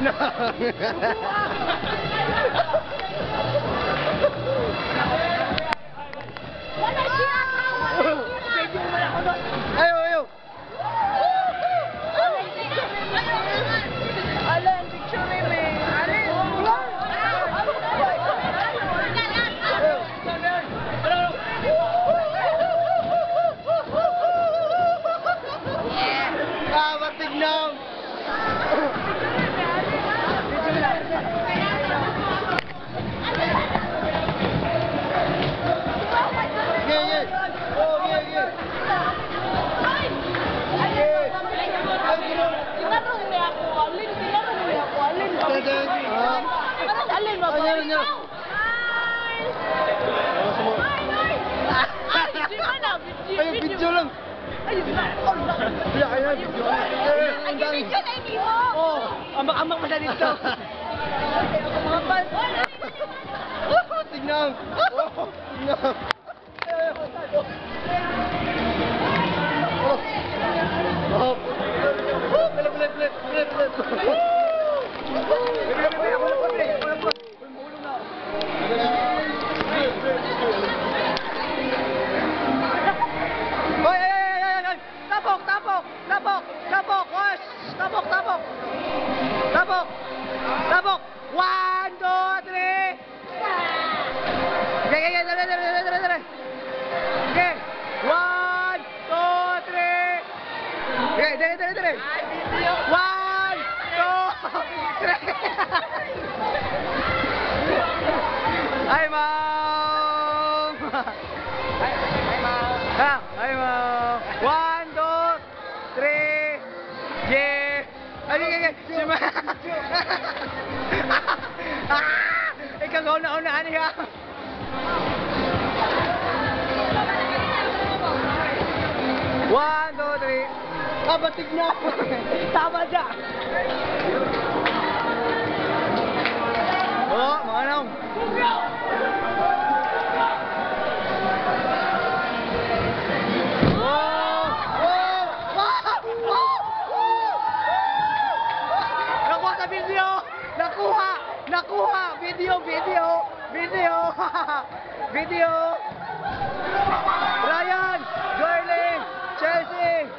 No. قال لي المطار اي فيديو لم يا عيال فيديو اما اما ما تدري تو سيجنال سيجنال Oh, play, play, play, play, play. D'abord, d'abord, d'abord, one, two. Hi, Mom. Hi, hi, Mom. Ha, hi, Mom. One, two, three. Yeah. Ay, ay, ay, si Ma. ah! Ikaw gauna-unaan niya. One, two, three. Batik na. Tama siya. Oh, mga nong. Nakuha! Video! Video! Video! video! Ryan! Joylin! Chelsea!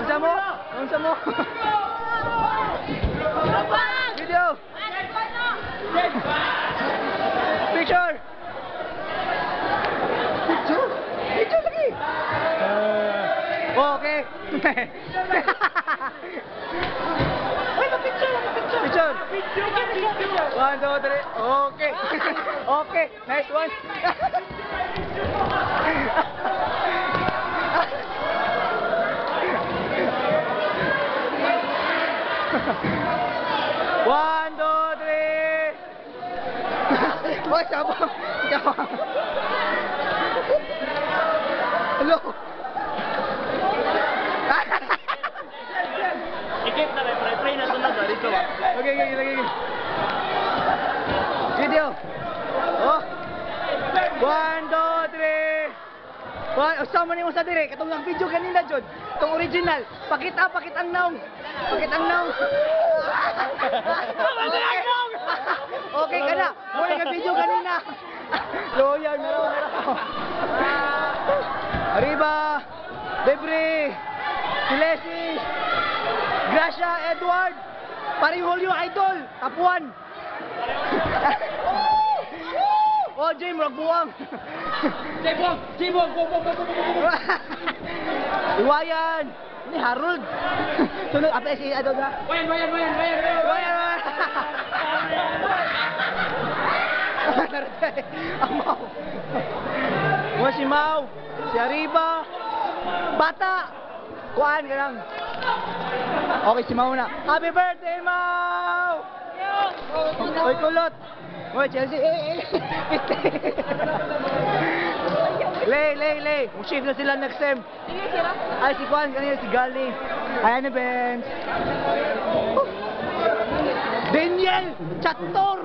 Unsa mo? Unsa mo? video! Picture! Picture? Picture lagi! Oh, okay. One, two, three. Okay. Okay. Nice one. One, two, three. Oh, siapa? Siapa? Hello. Ikip na, dito ba? Okay, okay, okay, Wala, usama nimo sa dire, katong lang video kanina jud. Tong original. Pakita, pakita ang naong. Pakita ang naong. okay kana. Mo nga video kanina. Loya, naraw naraw. Ah, Arriba. Debris. Silesi. Gracia Edward. Parihol yung idol. Tapuan. oh, Jay, murag buwang. Jay Bong! Jay Bong! Bong, bong, bong, bong, bong! Iwayan. Ini Harold. Sunod, apa si ano na? Wayan, wayan, wayan, wayan, wayan! Iwayan. Ang Mau. Mo si Mau. Si Arriba. Bata. Kuan ka lang. Okay, si Mau na. Happy birthday, Mau! Oy, kulot. Oy, Chelsea. Eh, eh. lay, lay, lay. Mag-shift na sila next time. Ay, si Juan, kanina si Gali. Ayan na, Benz. Daniel! Chator!